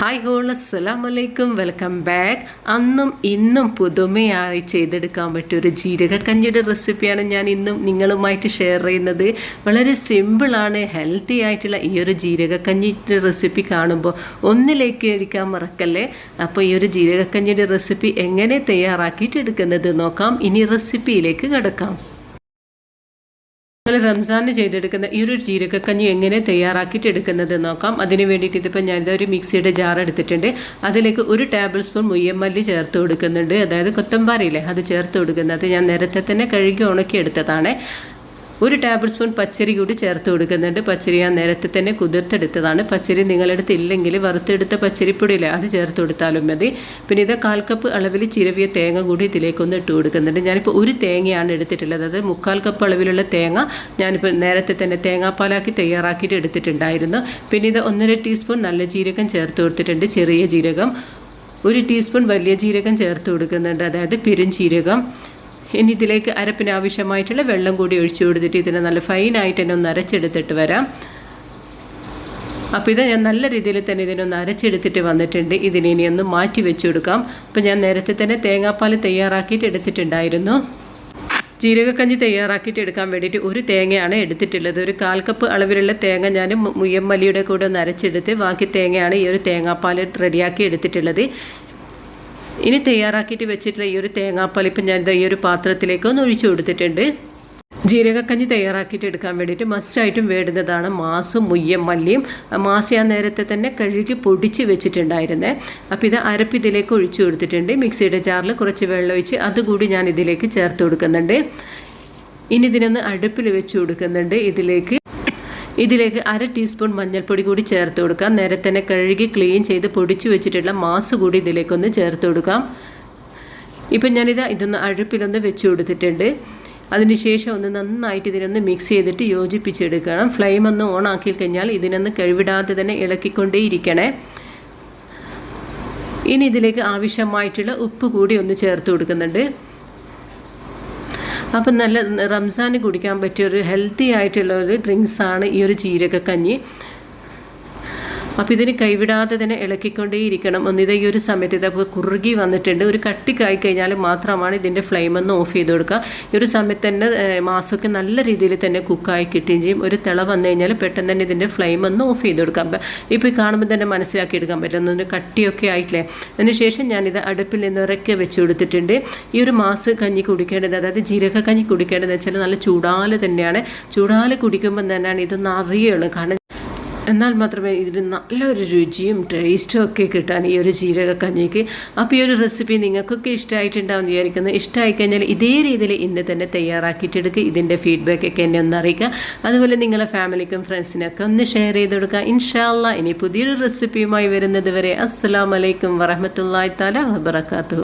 Hi whole അസ്സലാം വലൈക്കും welcome back അന്നും ഇന്നും പുതുമയായി ചെയ്തെടുക്കാൻ പറ്റിയ ഒരു ജീരകക്കഞ്ഞിയുടെ റെസിപ്പിയാണ് ഞാൻ ഇന്നും നിങ്ങളുമായിട്ട് ഷെയർ ചെയ്യുന്നത്. വളരെ സിമ്പിളാണ് ഹെൽത്തി ആയിട്ടുള്ള ഈ ഒരു ജീരകക്കഞ്ഞിയുടെ റെസിപ്പി കാണുമ്പോൾ ഒന്നിലേക്ക് അടിക്കാൻ മറക്കല്ലേ? അപ്പോൾ ഈ ഒരു ജീരകക്കഞ്ഞിയുടെ റെസിപ്പി എങ്ങനെ തയ്യാറാക്കിയിട്ട് എടുക്കുന്നത് നോക്കാം. ഇനി റെസിപ്പിയിലേക്ക് കിടക്കാം. നിങ്ങൾ റംസാന് ചെയ്തെടുക്കുന്ന ഈ ഒരു ജീരകക്കഞ്ഞി എങ്ങനെ തയ്യാറാക്കിയിട്ട് എടുക്കുന്നത് നോക്കാം. അതിന് വേണ്ടിയിട്ട് ഇതിപ്പോൾ ഞാനിത് ഒരു മിക്സിയുടെ ജാർ എടുത്തിട്ടുണ്ട്. അതിലേക്ക് ഒരു ടേബിൾ സ്പൂൺ മുയ്യമ്മല്ലി ചേർത്ത് കൊടുക്കുന്നുണ്ട്. അതായത് കൊത്തമ്പാരിയില്ലേ അത് ചേർത്ത് കൊടുക്കുന്നത് ഞാൻ നേരത്തെ തന്നെ കഴുകി ഉണക്കി എടുത്തതാണ് ഒരു ടേബിൾ സ്പൂൺ പച്ചരി കൂടി ചേർത്ത് കൊടുക്കുന്നുണ്ട്. പച്ചരി ഞാൻ നേരത്തെ തന്നെ കുതിർത്തെടുത്തതാണ്. പച്ചരി നിങ്ങളെടുത്ത് ഇല്ലെങ്കിൽ വറുത്തെടുത്ത പച്ചരിപ്പൊടിയില്ല അത് ചേർത്ത് കൊടുത്താലും മതി. പിന്നെ ഇത് കാൽ കപ്പ് അളവിൽ ചിരവിയ തേങ്ങ കൂടി ഇതിലേക്കൊന്ന് ഇട്ട് കൊടുക്കുന്നുണ്ട്. ഞാനിപ്പോൾ ഒരു തേങ്ങയാണ് എടുത്തിട്ടുള്ളത്. അത് മുക്കാൽ കപ്പ് അളവിലുള്ള തേങ്ങ ഞാനിപ്പോൾ നേരത്തെ തന്നെ തേങ്ങാപ്പാലാക്കി തയ്യാറാക്കിയിട്ട് എടുത്തിട്ടുണ്ടായിരുന്നു. പിന്നെ ഇത് ഒന്നര ടീസ്പൂൺ നല്ല ജീരകം ചേർത്ത് കൊടുത്തിട്ടുണ്ട്. ചെറിയ ജീരകം. ഒരു ടീസ്പൂൺ വലിയ ജീരകം ചേർത്ത് കൊടുക്കുന്നുണ്ട്. അതായത് പെരുംജീരകം ഇനി ഇതിലേക്ക് അരപ്പിന് ആവശ്യമായിട്ടുള്ള വെള്ളം കൂടി ഒഴിച്ചു കൊടുത്തിട്ട് ഇതിനെ നല്ല ഫൈനായിട്ട് തന്നെ ഒന്ന് അരച്ചെടുത്തിട്ട് വരാം അപ്പോൾ ഇത് ഞാൻ നല്ല രീതിയിൽ തന്നെ ഇതിനൊന്ന് അരച്ചെടുത്തിട്ട് വന്നിട്ടുണ്ട് ഇതിനെ ഒന്ന് മാറ്റി വെച്ചു കൊടുക്കാം അപ്പോൾ ഞാൻ നേരത്തെ തന്നെ തേങ്ങാപ്പാൽ തയ്യാറാക്കിയിട്ട് എടുത്തിട്ടുണ്ടായിരുന്നു ജീരകക്കഞ്ഞി തയ്യാറാക്കിയിട്ട് എടുക്കാൻ വേണ്ടിയിട്ട് ഒരു തേങ്ങയാണ് എടുത്തിട്ടുള്ളത് ഒരു കാൽ കപ്പ് അളവിലുള്ള തേങ്ങ ഞാൻ മുയ്യമ്മലിയുടെ കൂടെ ഒന്ന് അരച്ചെടുത്ത് ബാക്കി തേങ്ങയാണ് ഈ ഒരു തേങ്ങാപ്പാൽ റെഡിയാക്കി എടുത്തിട്ടുള്ളത് ഇനി തയ്യാറാക്കിയിട്ട് വെച്ചിട്ടുള്ള ഈ ഒരു തേങ്ങാപ്പലിപ്പ് ഞാൻ ഈ ഒരു പാത്രത്തിലേക്ക് ഒന്ന് ഒഴിച്ചു കൊടുത്തിട്ടുണ്ട്. ജീരകക്കഞ്ഞി തയ്യാറാക്കിയിട്ട് എടുക്കാൻ വേണ്ടിയിട്ട് മസ്റ്റായിട്ടും വേണ്ടുന്നതാണ് മാസും മുയ്യം മല്ലിയും. മാസ് ഞാൻ നേരത്തെ തന്നെ കഴുകി പൊടിച്ച് വെച്ചിട്ടുണ്ടായിരുന്നേ. അപ്പോൾ ഇത് അരപ്പ് ഇതിലേക്ക് ഒഴിച്ചു കൊടുത്തിട്ടുണ്ട്. മിക്സിയുടെ ജാറിൽ കുറച്ച് വെള്ളം ഒഴിച്ച് അതുകൂടി ഞാൻ ഇതിലേക്ക് ചേർത്ത് കൊടുക്കുന്നുണ്ട്. ഇനി ഇതിനൊന്ന് അടുപ്പിൽ വെച്ച് കൊടുക്കുന്നുണ്ട് ഇതിലേക്ക്. ഇതിലേക്ക് അര ടീസ്പൂൺ മഞ്ഞൾപ്പൊടി കൂടി ചേർത്ത് കൊടുക്കാം. നേരെ തന്നെ കഴുകി ക്ലീൻ ചെയ്ത് പൊടിച്ചു വെച്ചിട്ടുള്ള മാസ് കൂടി ഇതിലേക്കൊന്ന് ചേർത്ത് കൊടുക്കാം. ഇപ്പം ഞാനിത് ഇതൊന്ന് അഴുപ്പിലൊന്ന് വെച്ച് കൊടുത്തിട്ടുണ്ട്. അതിനുശേഷം ഒന്ന് നന്നായിട്ട് ഇതിനൊന്ന് മിക്സ് ചെയ്തിട്ട് യോജിപ്പിച്ചെടുക്കണം. ഫ്ലെയിം ഒന്ന് ഓൺ ആക്കി കഴിഞ്ഞാൽ ഇതിനൊന്ന് കഴിവിടാതെ തന്നെ ഇളക്കിക്കൊണ്ടേയിരിക്കണേ. ഇനി ഇതിലേക്ക് ആവശ്യമായിട്ടുള്ള ഉപ്പ് കൂടി ഒന്ന് ചേർത്ത് കൊടുക്കുന്നുണ്ട്. അപ്പം നല്ല റംസാന് കുടിക്കാൻ പറ്റിയ ഒരു ഹെൽത്തി ആയിട്ടുള്ള ഒരു ഡ്രിങ്ക്സാണ് ഈ ഒരു ജീരകക്കഞ്ഞി അപ്പോൾ ഇതിന് കൈവിടാതെ തന്നെ ഇളക്കിക്കൊണ്ടേയിരിക്കണം. ഒന്നിത് ഈ ഒരു സമയത്ത് ഇതൊക്കെ കുറുകി വന്നിട്ടുണ്ട്. ഒരു കട്ടിക്കായി കഴിഞ്ഞാൽ മാത്രമാണ് ഇതിന്റെ ഫ്ലെയിം ഒന്ന് ഓഫ് ചെയ്ത് കൊടുക്കുക. ഈ ഒരു സമയത്ത് തന്നെ മാസമൊക്കെ നല്ല രീതിയിൽ തന്നെ കുക്കായി കിട്ടുകയും ചെയ്യും. ഒരു തിള വന്നു കഴിഞ്ഞാൽ പെട്ടെന്ന് തന്നെ ഇതിന്റെ ഫ്ലെയിം ഒന്ന് ഓഫ് ചെയ്ത് കൊടുക്കാം ഇപ്പോൾ കാണുമ്പോൾ തന്നെ മനസ്സിലാക്കി എടുക്കാൻ പറ്റും. ഒന്ന് കട്ടിയൊക്കെ ആയിട്ടില്ലേ? അതിനുശേഷം ഞാനിത് അടുപ്പിൽ നിന്ന് ഇറക്കി വെച്ച് കൊടുത്തിട്ടുണ്ട്. ഈ ഒരു മാസ് കഞ്ഞി കുടിക്കേണ്ടത് അതായത് ജീരക കഞ്ഞി കുടിക്കേണ്ടതെന്ന് വെച്ചാൽ നല്ല ചൂടാൽ തന്നെയാണ്. ചൂടാൽ കുടിക്കുമ്പോൾ തന്നെയാണ് ഇത് അറിയുള്ളൂ. കാരണം എന്നാൽ മാത്രമേ ഇതിന് നല്ലൊരു രുചിയും ടേസ്റ്റും ഒക്കെ കിട്ടാൻ ഈ ഒരു ജീരകക്കഞ്ഞിക്ക് അപ്പോൾ ഈ ഒരു റെസിപ്പി നിങ്ങൾക്കൊക്കെ ഇഷ്ടമായിട്ടുണ്ടാവും വിചാരിക്കുന്നത് ഇഷ്ടമായി കഴിഞ്ഞാൽ ഇതേ രീതിയിൽ ഇന്ന് തന്നെ തയ്യാറാക്കിയിട്ടെടുക്കുക ഇതിന്റെ ഫീഡ്ബാക്കൊക്കെ എന്നെ ഒന്ന് അറിയിക്കുക. അതുപോലെ നിങ്ങളെ ഫാമിലിക്കും ഫ്രണ്ട്സിനൊക്കെ ഒന്ന് ഷെയർ ചെയ്ത് കൊടുക്കുക. ഇൻഷാല്ല ഇനി പുതിയൊരു റെസിപ്പിയുമായി വരുന്നത് വരെ. അസ്സാം വലൈക്കും വറഹമത്തല്ലാ താല വബർക്കാത്തു